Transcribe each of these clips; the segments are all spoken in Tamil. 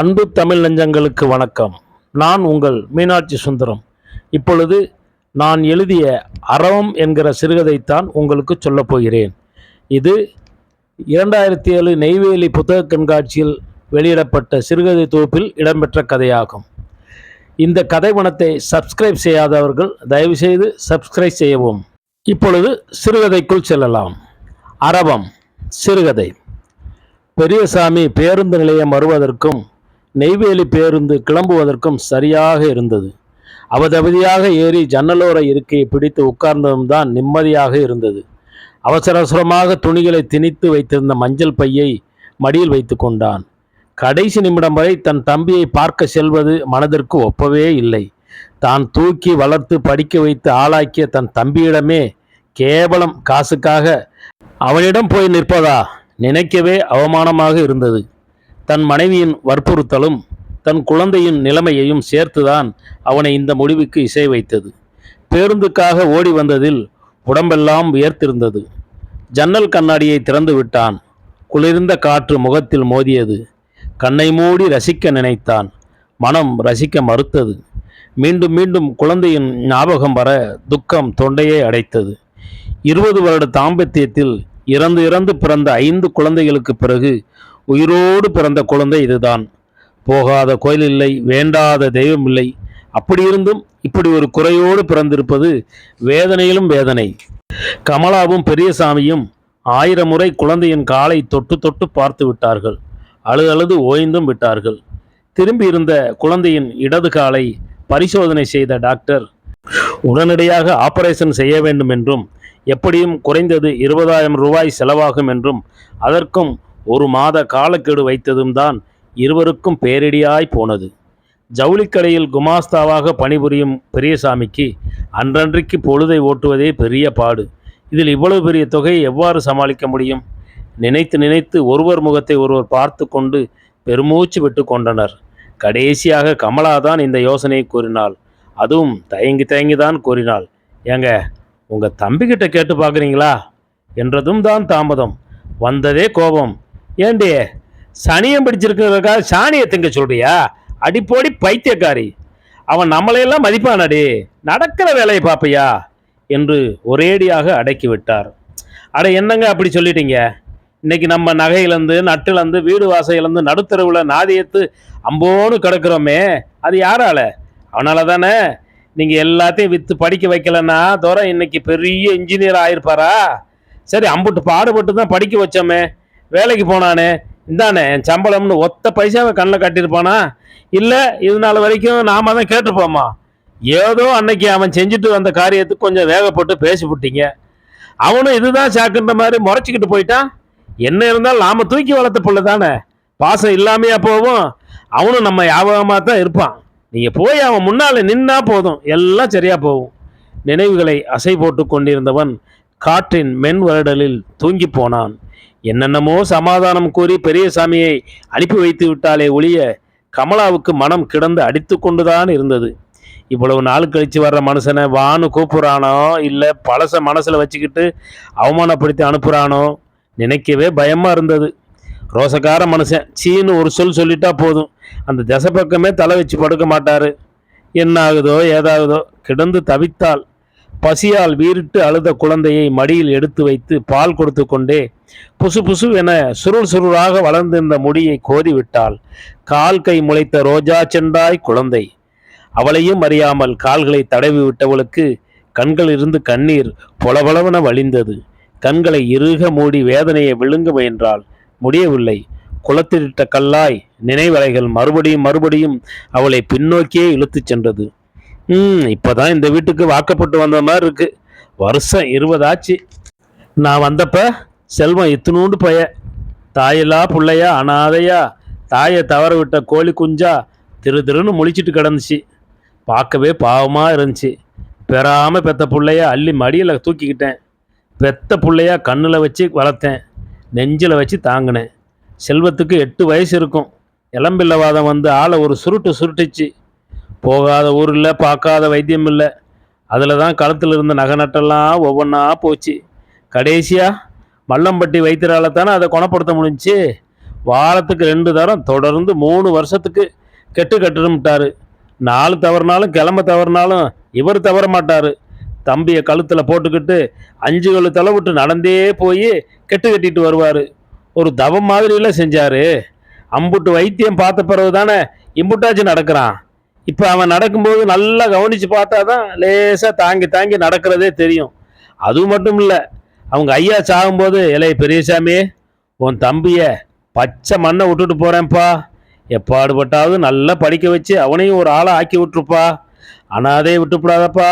அன்பு தமிழ் நெஞ்சங்களுக்கு வணக்கம். நான் உங்கள் மீனாட்சி சுந்தரம். இப்பொழுது நான் எழுதிய அறவம் என்கிற சிறுகதைத்தான் உங்களுக்கு சொல்லப் போகிறேன். இது இரண்டாயிரத்தி ஏழு நெய்வேலி புத்தக கண்காட்சியில் வெளியிடப்பட்ட சிறுகதை தொகுப்பில் இடம்பெற்ற கதையாகும். இந்த கதைவனத்தை சப்ஸ்கிரைப் செய்யாதவர்கள் தயவுசெய்து சப்ஸ்கிரைப் செய்யவும். இப்பொழுது சிறுகதைக்குள் செல்லலாம். அரபம் சிறுகதை. பெரியசாமி பேருந்து நிலையம் வருவதற்கும் நெய்வேலி பேருந்து கிளம்புவதற்கும் சரியாக இருந்தது. அவதவதியாக ஏறி ஜன்னலோர இருக்கையை பிடித்து உட்கார்ந்ததும் தான் நிம்மதியாக இருந்தது. அவசர அவசரமாக துணிகளை திணித்து வைத்திருந்த மஞ்சள் பையை மடியில் வைத்து கொண்டான். கடைசி நிமிடம் வரை தன் தம்பியை பார்க்க செல்வது மனதிற்கு ஒப்பவே இல்லை. தான் தூக்கி வளர்த்து படிக்க வைத்து ஆளாக்கிய தன் தம்பியிடமே கேவலம் காசுக்காக அவனிடம் போய் நிற்பதா? நினைக்கவே அவமானமாக இருந்தது. தன் மனைவியின் வற்புறுத்தலும் தன் குழந்தையின் நிலைமையையும் சேர்த்துதான் அவனை இந்த முடிவுக்கு இசை வைத்தது. பேருந்துக்காக ஓடி வந்ததில் உடம்பெல்லாம் வியர்த்திருந்தது. ஜன்னல் கண்ணாடியை திறந்து விட்டான். குளிர்ந்த காற்று முகத்தில் மோதியது. கண்ணை மூடி ரசிக்க நினைத்தான். மனம் ரசிக்க மறுத்தது. மீண்டும் மீண்டும் குழந்தையின் ஞாபகம் வர துக்கம் தொண்டையை அடைத்தது. இருபது வருட தாம்பத்தியத்தில் இறந்து இறந்து பிறந்த ஐந்து குழந்தைகளுக்கு பிறகு உயிரோடு பிறந்த குழந்தை இதுதான். போகாத கோயில் இல்லை வேண்டாத தெய்வம் இல்லை. அப்படி இருந்தும் இப்படி ஒரு குறையோடு பிறந்திருப்பது வேதனையிலும் வேதனை. கமலாவும் பெரியசாமியும் ஆயிரம் முறை குழந்தையின் காலை தொட்டு தொட்டு பார்த்து விட்டார்கள். அழுது அழுது ஓய்ந்தும் விட்டார்கள். திரும்பி இருந்த குழந்தையின் இடது காலை பரிசோதனை செய்த டாக்டர் உடனடியாக ஆபரேஷன் செய்ய வேண்டும் என்றும் எப்படியும் குறைந்தது இருபதாயிரம் ரூபாய் செலவாகும் என்றும் அதற்கும் ஒரு மாத காலக்கெடு வைத்ததும் தான் இருவருக்கும் பேரிடியாய் போனது. ஜவுளிக்கடையில் குமாஸ்தாவாக பணிபுரியும் பெரியசாமிக்கு அன்றன்றைக்கு பொழுதை ஓட்டுவதே பெரிய பாடு. இதில் இவ்வளவு பெரிய தொகையை எவ்வாறு சமாளிக்க முடியும்? நினைத்து நினைத்து ஒருவர் முகத்தை ஒருவர் பார்த்து கொண்டு பெருமூச்சு விட்டு கொண்டனர். கடைசியாக கமலாதான் இந்த யோசனையை கூறினாள். அதுவும் தயங்கி தயங்கி தான் கூறினாள். ஏங்க உங்கள் தம்பிக்கிட்ட கேட்டு பார்க்குறீங்களா? என்றதும் தான் தாமதம். வந்ததே கோபம். ஏண்டி சனியம் பிடிச்சிருக்கிறதுக்காக சாணியை திங்க சொல்றியா? அடிப்போடி பைத்தியக்காரி. அவன் நம்மளையெல்லாம் மதிப்பானடி. நடக்கிற வேலையை பார்ப்பையா என்று ஒரேடியாக அடக்கி விட்டார் அட என்னங்க அப்படி சொல்லிட்டீங்க? இன்னைக்கு நம்ம நகையிலேருந்து நட்டுலேருந்து வீடு வாசையிலேருந்து நடுத்தருவில் நாதியத்து அம்போன்னு கிடக்குறோமே. அது யாரால? அவனால தானே? நீங்கள் எல்லாத்தையும் விற்று படிக்க வைக்கலன்னா தோற இன்னைக்கு பெரிய இன்ஜினியர் ஆயிருப்பாரா? சரி அம்புட்டு பாடுபட்டு தான் படிக்க வச்சோமே. வேலைக்கு போனானே. இந்தானே என் சம்பளம்னு ஒத்த பைசாவை கண்ணில் கட்டியிருப்பானா? இல்லை இது நாள் வரைக்கும் நாம தான் கேட்டிருப்போமா? ஏதோ அன்னைக்கு அவன் செஞ்சுட்டு வந்த காரியத்துக்கு கொஞ்சம் வேகப்பட்டு பேசிவிட்டீங்க. அவனும் இதுதான் சாக்குன்ற மாதிரி முறைச்சிக்கிட்டு போயிட்டான். என்ன இருந்தாலும் நாம தூக்கி வளர்த்த பிள்ளை தானே. பாசம் இல்லாமையா போவோம். அவனும் நம்ம ஞாபகமாக தான் இருப்பான். நீங்கள் போய் அவன் முன்னால் நின்னா போதும். எல்லாம் சரியாக போகும். நினைவுகளை அசை போட்டு கொண்டிருந்தவன் காற்றின் மென் வருடலில் தூங்கி போனான். என்னென்னமோ சமாதானம் கூறி பெரியசாமியை அனுப்பி வைத்து விட்டாலே ஒழிய கமலாவுக்கு மனம் கிடந்து அடித்து கொண்டுதான் இருந்தது. இவ்வளவு நாள் கழித்து வர்ற மனுஷனை வான்னு கூப்பிட்றானோ? இல்லை பழச மனசில் வச்சுக்கிட்டு அவமானப்படுத்தி அனுப்புகிறானோ நினைக்கவே பயமாக இருந்தது. ரோசக்கார மனுஷன். சீன்னு ஒரு சொல் சொல்லிட்டா போதும். அந்த திசை பக்கமே தலை வச்சு படுக்க மாட்டார். என்ன ஆகுதோ ஏதாகுதோ கிடந்து தவித்தாள் பசியால் வீறிட்டு அழுத குழந்தையை மடியில் எடுத்து வைத்து பால் கொடுத்து கொண்டே புசு புசு என சுருள் சுருளாக வளர்ந்திருந்த முடியை கோதி விட்டாள் கால் கை முளைத்த ரோஜா செண்டாய் குழந்தை. அவளையும் அறியாமல் கால்களை தடவி விட்டவளுக்கு கண்கள் இருந்து கண்ணீர் பொலபொலவென வழிந்தது. கண்களை இறுக மூடி வேதனையை விழுங்க முயன்றாள். முடியவில்லை. குளத்திலிட்ட கல்லாய் நினைவலைகள் மறுபடியும் மறுபடியும் அவளை பின்னோக்கியே இழுத்துச் சென்றது. ம் இப்போதான் இந்த வீட்டுக்கு வாக்கப்பட்டு வந்த மாதிரி இருக்கு. வருஷம் இருபதாச்சு நான் வந்தப்ப செல்வம் இத்தினூண்டு பைய. தாயில்லா புள்ளையா அனாதையா. தாயை தவற விட்ட கோழி குஞ்சா திரு திருன்னு முழிச்சிட்டு கிடந்துச்சு. பார்க்கவே பாவமாக இருந்துச்சு. பெறாமல் பெத்த பிள்ளையா அள்ளி மடியில் தூக்கிக்கிட்டேன். பெத்த பிள்ளையா கண்ணில் வச்சு வளர்த்தேன். நெஞ்சில் வச்சு தாங்கினேன். செல்வத்துக்கு எட்டு வயசு இருக்கும். இளம்பிள்ளவாதம் வந்து ஆளை ஒரு சுருட்டு சுருட்டுச்சு. போகாத ஊர் இல்லை பார்க்காத வைத்தியம் இல்லை. அதில் தான் கழுத்தில் இருந்த நகை நட்டெல்லாம் ஒவ்வொன்றா போச்சு. கடைசியாக மல்லம்பட்டி வைத்தியரால் தானே அதை குணப்படுத்த முடிஞ்சுச்சு. வாரத்துக்கு ரெண்டு தரம் தொடர்ந்து மூணு வருஷத்துக்கு கெட்டு கட்டுட்டாரு நாலு தவறுனாலும் கிளம்ப தவறுனாலும் இவர் தவற மாட்டார். தம்பியை கழுத்தில் போட்டுக்கிட்டு அஞ்சு கழு தலை விட்டு நடந்தே போய் கெட்டு கட்டிட்டு வருவார். ஒரு தவம் மாதிரிலாம் செஞ்சார். அம்புட்டு வைத்தியம் பார்த்த பிறகு தானே இம்புட்டாச்சும் நடக்கிறான். இப்போ அவன் நடக்கும்போது நல்லா கவனித்து பார்த்தா தான் லேசாக தாங்கி தாங்கி நடக்கிறதே தெரியும். அது மட்டும் இல்லை அவங்க ஐயா சாகும்போது இலைய பெரியசாமி உன் தம்பியை பச்சை மண்ணை விட்டுட்டு போகிறேன்ப்பா எப்பாடுபட்டாவது நல்லா படிக்க வச்சு அவனையும் ஒரு ஆளை ஆக்கி விட்டுருப்பா. அனாதே விட்டுப்படாதப்பா.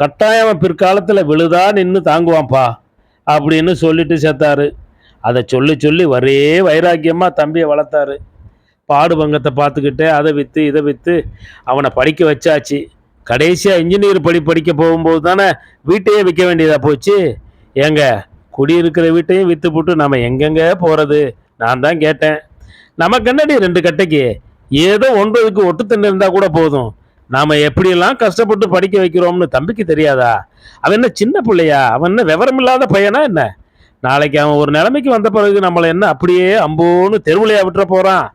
கட்டாயம் பிற்காலத்தில் விழுதா நின்று தாங்குவான்ப்பா அப்படின்னு சொல்லிட்டு செத்தாரு அதை சொல்லி சொல்லி ஒரே வைராக்கியமாக தம்பியை வளர்த்தாரு. பாடு பங்கத்தை பார்த்துக்கிட்டே அதை விற்று இதை விற்று அவனை படிக்க வச்சாச்சு. கடைசியாக இன்ஜினியர் படி படிக்க போகும்போது தானே வீட்டையே விற்க வேண்டியதாக போச்சு? ஏங்க குடியிருக்கிற வீட்டையும் விற்று போட்டு நம்ம எங்கெங்கே போகிறது நான் தான் கேட்டேன். நமக்கு என்னடி ரெண்டு கட்டைக்கு? ஏதோ ஒன்பதுக்கு ஒட்டுத்தண்ணி இருந்தால் கூட போதும். நாம் எப்படியெல்லாம் கஷ்டப்பட்டு படிக்க வைக்கிறோம்னு தம்பிக்கு தெரியாதா? அவன் என்ன சின்ன பிள்ளையா? அவன் என்ன விவரமில்லாத பையனா என்ன? நாளைக்கு அவன் ஒரு நிலைமைக்கு வந்த பிறகு நம்மளை என்ன அப்படியே அம்போன்னு தெருவிலையா விட்டுற போகிறான்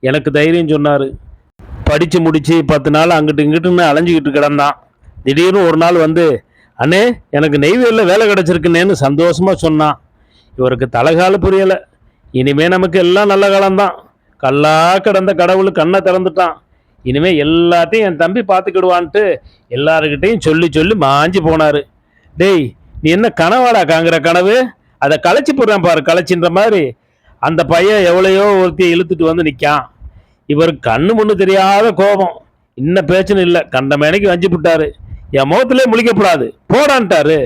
எனக்கு தைரியம் சொன்னார். படித்து முடித்து பத்து நாள் அங்கிட்டு இங்கிட்டுன்னு அலைஞ்சிக்கிட்டு கிடந்தான். திடீர்னு ஒரு நாள் வந்து அண்ணே எனக்கு நெய்வேலியில் வேலை கிடச்சிருக்குன்னேன்னு சந்தோஷமாக சொன்னான். இவருக்கு தலைகால புரியலை. இனிமே நமக்கு எல்லாம் நல்ல காலம்தான். கல்லா கிடந்த கடவுள் கண்ணை திறந்துட்டான். இனிமே எல்லாத்தையும் என் தம்பி பார்த்துக்கிடுவான்ட்டு எல்லாருக்கிட்டையும் சொல்லி சொல்லி மாஞ்சி போனார். டேய் நீ என்ன கனவாடா காங்கிற கனவு? அதை களைச்சி போடுறேன் பாரு களைச்சின்ற மாதிரி. அந்த பையன் எவ்வளையோ ஒருத்தையை இழுத்துட்டு வந்து நிற்கான் இவர் கண்ணு முன்னு தெரியாத கோபம். இன்ன பிரச்சனை இல்லை கண்ட மேனைக்கு வஞ்சி விட்டாரு என் முகத்திலே முழிக்கப்படாது. போடான்ட்டாரு.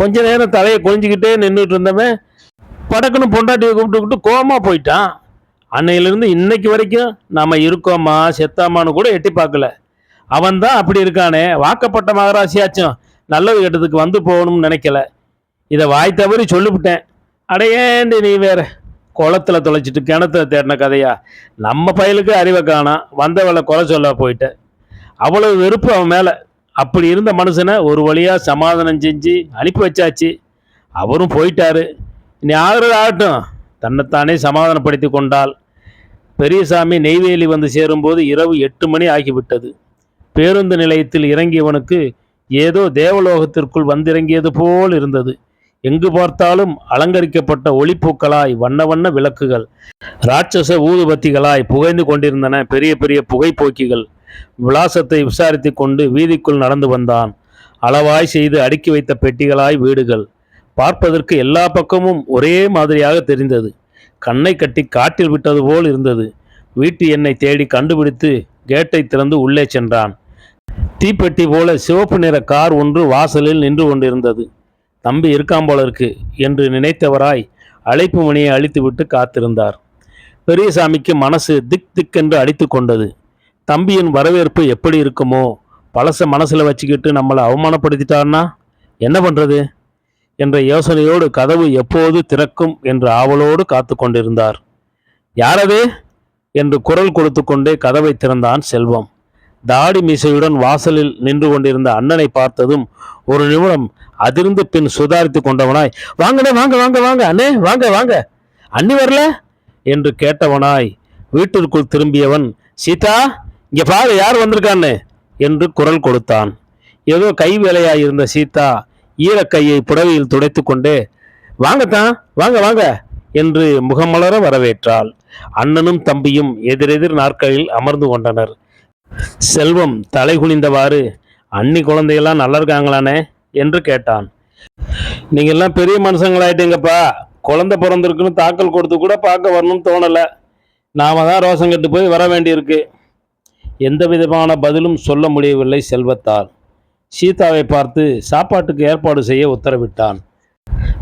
கொஞ்ச நேரம் தலையை கொஞ்சிக்கிட்டே நின்றுட்டு இருந்தவன் படக்குன்னு பொண்டாட்டியை கூப்பிட்டுக்கிட்டு கோமா போயிட்டான். அன்னையிலிருந்து இன்னைக்கு வரைக்கும் நாம் இருக்கோமா செத்தாமான்னு கூட எட்டி பார்க்கல. அவன் தான் அப்படி இருக்கானே. வாக்கப்பட்ட மகராசியாச்சும் நல்லது கெட்டதுக்கு வந்து போகணும்னு நினைக்கல. இதை வாய் தவறி சொல்லிவிட்டேன். அடையேண்டி நீ வேற? குளத்துல தொலைச்சிட்டு கிணத்துல தேடின கதையா? நம்ம பயலுக்கு அறிவை காணாம். வந்தவளை குறை சொல்ல போயிட்ட அவ்வளவு வெறுப்பு அவன் மேலே. அப்படி இருந்த மனுஷனை ஒரு வழியாக சமாதானம் செஞ்சு அனுப்பி வச்சாச்சு. அவரும் போயிட்டாரு. இனி ஆகிறது ஆகட்டும். தன்னைத்தானே சமாதானப்படுத்தி கொண்டால் பெரியசாமி நெய்வேலி வந்து சேரும்போது இரவு எட்டு மணி ஆகிவிட்டது. பேருந்து நிலையத்தில் இறங்கியவனுக்கு ஏதோ தேவலோகத்திற்குள் வந்திறங்கியது போல் இருந்தது. எங்கு பார்த்தாலும் அலங்கரிக்கப்பட்ட ஒளிப்பூக்களாய் வண்ண வண்ண விளக்குகள் ராட்சச ஊதுபத்திகளாய் புகைந்து கொண்டிருந்தன பெரிய பெரிய புகைப்போக்கிகள். விலாசத்தை விசாரித்து கொண்டு வீதிக்குள் நடந்து வந்தான். அளவாய் செய்து அடுக்கி வைத்த பெட்டிகளாய் வீடுகள். பார்ப்பதற்கு எல்லா பக்கமும் ஒரே மாதிரியாக தெரிந்தது. கண்ணை கட்டி காட்டில் விட்டது போல் இருந்தது. வீட்டு எண்ணை தேடி கண்டுபிடித்து கேட்டை திறந்து உள்ளே சென்றான். தீப்பெட்டி போல சிவப்பு நிற கார் ஒன்று வாசலில் நின்று கொண்டிருந்தது. தம்பி இருக்காம் போல இருக்கு என்று நினைத்தவராய் அழைப்பு மணியை அழித்துவிட்டு காத்திருந்தார். பெரியசாமிக்கு மனசு திக் திக்கென்று அடித்து கொண்டது. தம்பியின் வரவேற்பு எப்படி இருக்குமோ? பழச மனசில் வச்சுக்கிட்டு நம்மளை அவமானப்படுத்திட்டார்னா என்ன பண்ணுறது என்ற யோசனையோடு கதவு எப்போது திறக்கும் என்று ஆவலோடு காத்து கொண்டிருந்தார் யாரவே என்று குரல் கொடுத்து கொண்டே கதவை திறந்தான் செல்வம். தாடி மீசையுடன் வாசலில் நின்று கொண்டிருந்த அண்ணனை பார்த்ததும் ஒரு நிமிடம் அதிர்ந்து பின் சுதாரித்து கொண்டவனாய் வாங்கண்ணே வாங்க வாங்க வாங்க அண்ணே வாங்க வாங்க அண்ணி வரல? என்று கேட்டவனாய் வீட்டிற்குள் திரும்பியவன் சீதா இங்க பாரு யார் வந்திருக்கான்னு? என்று குரல் கொடுத்தான். ஏதோ கை வேலையாயிருந்த சீதா ஈரக்கையை புடவையில் துடைத்து கொண்டே வாங்கத்தான் வாங்க வாங்க என்று முகமலர வரவேற்றாள். அண்ணனும் தம்பியும் எதிரெதிர் நாற்களில் அமர்ந்து கொண்டனர். செல்வம் தலை குனிந்தவாறு அண்ணி குழந்தையெல்லாம் நல்லா இருக்காங்களானே? என்று கேட்டான். நீங்க எல்லாம் பெரிய மனுஷங்களாயிட்டீங்கப்பா. குழந்தை பிறந்திருக்குன்னு தாக்கல் கொடுத்து கூட பார்க்க வரணும்னு தோணலை. நாம தான் ரோசம் கட்டு போய் வர வேண்டியிருக்கு. எந்த விதமான பதிலும் சொல்ல முடியவில்லை செல்வத்தால். சீதாவை பார்த்து சாப்பாட்டுக்கு ஏற்பாடு செய்ய உத்தரவிட்டான்.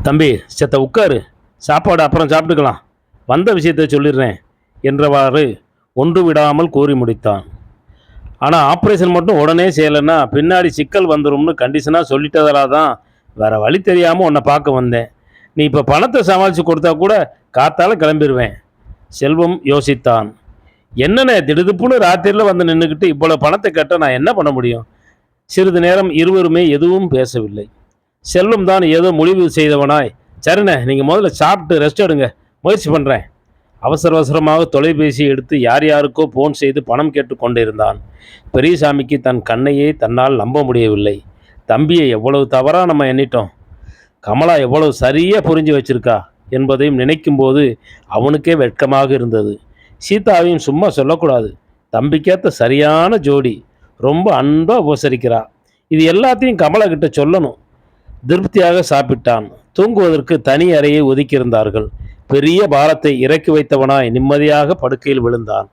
தம்பி செத்த உட்காரு. சாப்பாடு அப்புறம் சாப்பிட்டுக்கலாம். வந்த விஷயத்தை சொல்லிடுறேன் என்றவாறு ஒன்று விடாமல் கூறி முடித்தான். ஆனால் ஆப்ரேஷன் மட்டும் உடனே செய்யலைன்னா பின்னாடி சிக்கல் வந்துடும்னு கண்டிஷனாக சொல்லிட்டதால தான் வேறு வழி தெரியாமல் உன்னை பார்க்க வந்தேன். நீ இப்போ பணத்தை சமாளித்து கொடுத்தா கூட காத்தால் கிளம்பிடுவேன் செல்வம் யோசித்தான். என்னண்ணே திடுதுப்புன்னு ராத்திரியில் வந்து நின்றுக்கிட்டு இவ்வளோ பணத்தை கேட்டால் நான் என்ன பண்ண முடியும்? சிறிது நேரம் இருவருமே எதுவும் பேசவில்லை. செல்வம் தான் ஏதோ முடிவு செய்தவனாய். சரிண்ணே நீங்கள் முதல்ல சாப்பிட்டு ரெஸ்ட் எடுங்க. முயற்சி பண்ணுறேன் அவசர அவசரமாக தொலைபேசி எடுத்து யார் யாருக்கோ ஃபோன் செய்து பணம் கேட்டு கொண்டிருந்தான். பெரியசாமிக்கு தன் கண்ணையே தன்னால் நம்ப முடியவில்லை. தம்பியை எவ்வளவு தவறாக நம்ம எண்ணிட்டோம். கமலா எவ்வளவு சரியாக புரிஞ்சு வச்சிருக்கா என்பதையும் நினைக்கும்போது அவனுக்கே வெட்கமாக இருந்தது. சீதாவையும் சும்மா சொல்லக்கூடாது. தம்பிக்கேற்ற சரியான ஜோடி. ரொம்ப அன்பாக உபசரிக்கிறா. இது எல்லாத்தையும் கமலக்கிட்ட சொல்லணும். திருப்தியாக சாப்பிட்டான். தூங்குவதற்கு தனி அறையை ஒதுக்கியிருந்தார்கள். பெரிய பாரத்தை இறக்கி வைத்தவனாய் நிம்மதியாக படுக்கையில் விழுந்தான்.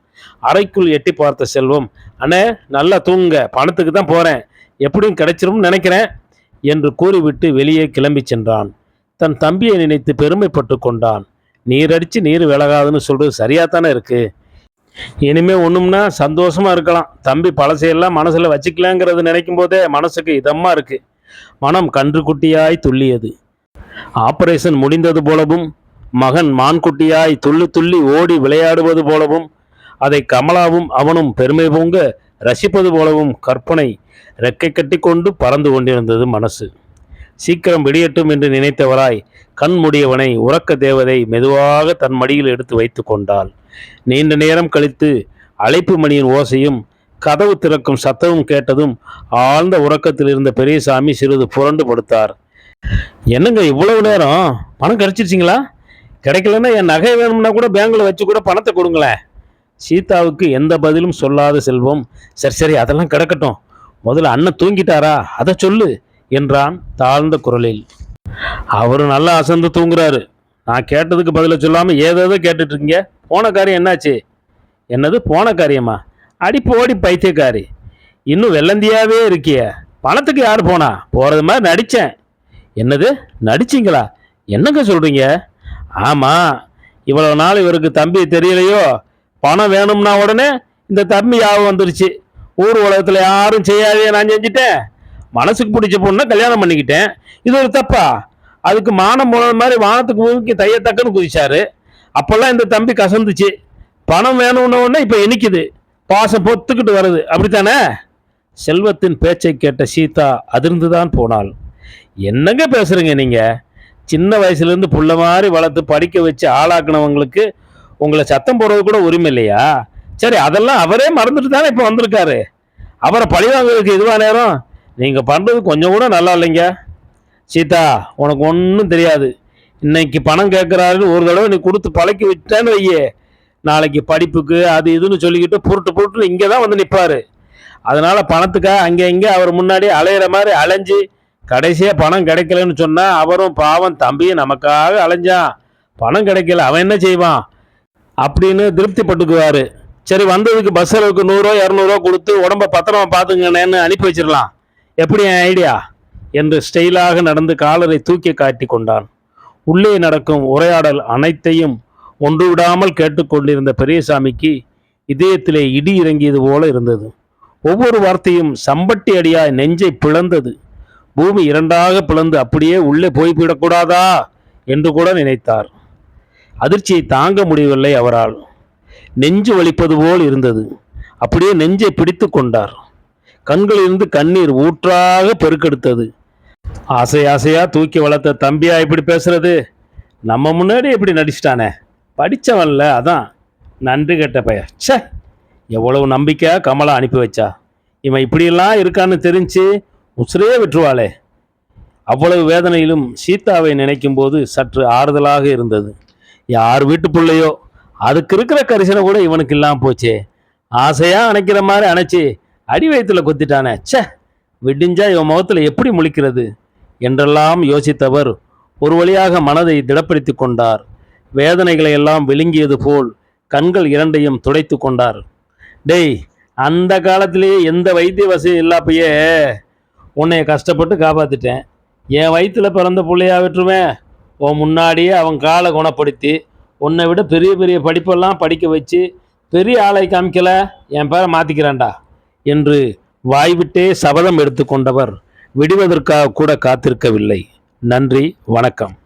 அறைக்குள் எட்டி பார்த்த செல்வம் அண்ணே நல்லா தூங்குங்க. பணத்துக்கு தான் போகிறேன் எப்படியும் கிடைச்சிரும்னு நினைக்கிறேன் என்று கூறிவிட்டு வெளியே கிளம்பி சென்றான். தன் தம்பியை நினைத்து பெருமைப்பட்டு கொண்டான். நீர் அடித்து நீர் விலகாதுன்னு சொல்கிறது சரியாக தானே இனிமேல் இனிமே ஒண்ணும்னா சந்தோஷமா இருக்கலாம். தம்பி பழசையெல்லாம் மனசில் வச்சுக்கலாங்கிறது நினைக்கும் போதே மனசுக்கு இதமாக இருக்குது மனம் கன்றுக்குட்டியாய் துள்ளியது. ஆபரேஷன் முடிந்தது போலவும் மகன் மான்குட்டியாய் துள்ளி துள்ளி ஓடி விளையாடுவது போலவும் அதை கமலாவும் அவனும் பெருமை பொங்க ரசிப்பது போலவும் கற்பனை ரெக்கை கட்டிக்கொண்டு பறந்து கொண்டிருந்தது மனசு. சீக்கிரம் விடியட்டும் என்று நினைத்தவராய் கண்முடியவனை உறக்க தேவதை மெதுவாக தன் மடியில் எடுத்து வைத்து கொண்டாள். நீண்ட நேரம் கழித்து அழைப்பு மணியின் ஓசையும் கதவு திறக்கும் சத்தமும் கேட்டதும் ஆழ்ந்த உறக்கத்தில் இருந்த பெரியசாமி சிறிது புரண்டு படுத்தார். என்னங்க இவ்வளவு நேரம்? பணம் கிடைச்சிருச்சிங்களா? கிடைக்கலன்னா என் நகை வேணும்னா கூட பேங்க்ல வச்சு கூட பணத்தை கொடுங்களேன். சீதாவுக்கு எந்த பதிலும் சொல்லாத செல்வம் சரி சரி அதெல்லாம் கிடக்கட்டும். முதல்ல அண்ணன் தூங்கிட்டாரா? அதை சொல்லு என்றான் தாழ்ந்த குரலில். அவரு நல்லா அசந்து தூங்குறாரு. நான் கேட்டதுக்கு பதில சொல்லாமல் ஏதேதோ கேட்டுட்ருக்கீங்க. போன காரியம் என்னாச்சு? என்னது? போன காரியமா? அடி போடி பைத்தியக்காரி. இன்னும் வெள்ளந்தியாவே இருக்கிய. பணத்துக்கு யார் போனா? போகிறது மாதிரி நடித்தேன் என்னது? நடிச்சிங்களா? என்னங்க சொல்கிறீங்க ஆமாம் இவ்வளோ நாள் இவருக்கு தம்பி தெரியலையோ? பணம் வேணும்னா உடனே இந்த தம்பி யாவும் வந்துருச்சு. ஊர் உலகத்தில் யாரும் செய்யாதே நான் செஞ்சுட்டேன். மனசுக்கு பிடிச்ச பொண்ணை கல்யாணம் பண்ணிக்கிட்டேன். இது ஒரு தப்பா? அதுக்கு மானம் போனது மாதிரி வானத்துக்கு பூமிக்கு தையத்தக்கன்னு குதிச்சாரு. அப்போல்லாம் இந்த தம்பி கசந்துச்சு. பணம் வேணும்னு உடனே இப்போ இனிக்குது பாசம் பொத்துக்கிட்டு வருது. அப்படித்தானே? செல்வத்தின் பேச்சை கேட்ட சீதா அதிர்ந்துதான் போனாள். என்னங்க பேசுகிறீங்க நீங்கள் சின்ன வயசுலேருந்து புள்ள மாதிரி வளர்த்து படிக்க வச்சு ஆளாக்குனவங்களுக்கு உங்களை சத்தம் போடுறது கூட உரிமை இல்லையா சரி அதெல்லாம் அவரே மறந்துட்டு தானே இப்போ வந்திருக்காரு. அவரை பழிவாங்கிறதுக்கு இதுவாக நேரம்? நீங்கள் பண்ணுறது கொஞ்சம் கூட நல்லா இல்லைங்க. சீதா உனக்கு ஒன்றும் தெரியாது. இன்னைக்கு பணம் கேட்குறாருன்னு ஒரு தடவை நீ கொடுத்து பழக்கி விட்டேன்னு வையே. நாளைக்கு படிப்புக்கு அது இதுன்னு சொல்லிக்கிட்டு புருட்டு புருட்டுன்னு இங்கே தான் வந்து நிற்பாரு அதனால் பணத்துக்காக அங்கே இங்கே அவர் முன்னாடி அலையிற மாதிரி அலைஞ்சு கடைசியாக பணம் கிடைக்கலன்னு சொன்னால் அவரும் பாவம் தம்பியும் நமக்காக அலைஞ்சான். பணம் கிடைக்கல அவன் என்ன செய்வான்? அப்படின்னு திருப்திப்பட்டுக்குவாரு. சரி வந்ததுக்கு பஸ் செலவுக்கு நூறுரூவா இரநூறுவா கொடுத்து உடம்ப பத்திரமா பார்த்துங்கண்ணேன்னு அனுப்பி வச்சிடலாம். எப்படி என் ஐடியா என்று ஸ்டைலாக நடந்து காலரை தூக்கி காட்டி கொண்டான். உள்ளே நடக்கும் உரையாடல் அனைத்தையும் ஒன்று விடாமல் கேட்டுக்கொண்டிருந்த பெரியசாமிக்கு இதயத்திலே இடி இறங்கியது போல இருந்தது. ஒவ்வொரு வார்த்தையும் சம்பட்டி அடியாய் நெஞ்சை பிளந்தது. பூமி இரண்டாக பிளந்து அப்படியே உள்ளே போய்விடக்கூடாதா என்று கூட நினைத்தார். அதிர்ச்சியை தாங்க முடியவில்லை அவரால். நெஞ்சு வலிப்பது போல் இருந்தது. அப்படியே நெஞ்சை பிடித்து கொண்டார். கண்களிலிருந்து கண்ணீர் ஊற்றாக பெருக்கெடுத்தது. ஆசை ஆசையாக தூக்கி வளர்த்த தம்பியா இப்படி பேசுறது? நம்ம முன்னாடி இப்படி நடிச்சிட்டானே. படிச்சவன்ல அதான் நன்றி கெட்ட பையன். ச்சே எவ்வளவு நம்பிக்கையாக கமலா அனுப்பி வச்சா. இவன் இப்படியெல்லாம் இருக்கான்னு தெரிஞ்சு உசுரே விட்டுருவாளே. அவ்வளவு வேதனையிலும் சீதாவை நினைக்கும் போது சற்று ஆறுதலாக இருந்தது. யார் வீட்டு பிள்ளையோ அதுக்கு இருக்கிற கரிசனை கூட இவனுக்கு இல்லாம போச்சே. ஆசையாக அணைக்கிற மாதிரி அணைச்சி அடி வயிற்றுல குத்திட்டானே. ச்சே விடிஞ்சா இவன் முகத்தில் எப்படி முழிக்கிறது? என்றெல்லாம் யோசித்தவர் ஒரு வழியாக மனதை திடப்படுத்தி கொண்டார். வேதனைகளை எல்லாம் விழுங்கியது போல் கண்கள் இரண்டையும் துடைத்து கொண்டார். டேய் அந்த காலத்திலேயே எந்த வைத்திய வசதி இல்லாப்பையே. உன்னைய கஷ்டப்பட்டு காப்பாற்றிட்டேன் என் வயிற்றில் பிறந்த பிள்ளையா விட்டுருவேன். உன் முன்னாடியே அவன் காலை குணப்படுத்தி உன்னை விட பெரிய பெரிய படிப்பெல்லாம் படிக்க வச்சு பெரிய ஆளை காமிக்கல? என் பேரை மாற்றிக்கிறேன்டா என்று வாய்விட்டே சபதம் எடுத்துக்கொண்டவர் விடுவதற்காக கூட காத்திருக்கவில்லை. நன்றி வணக்கம்.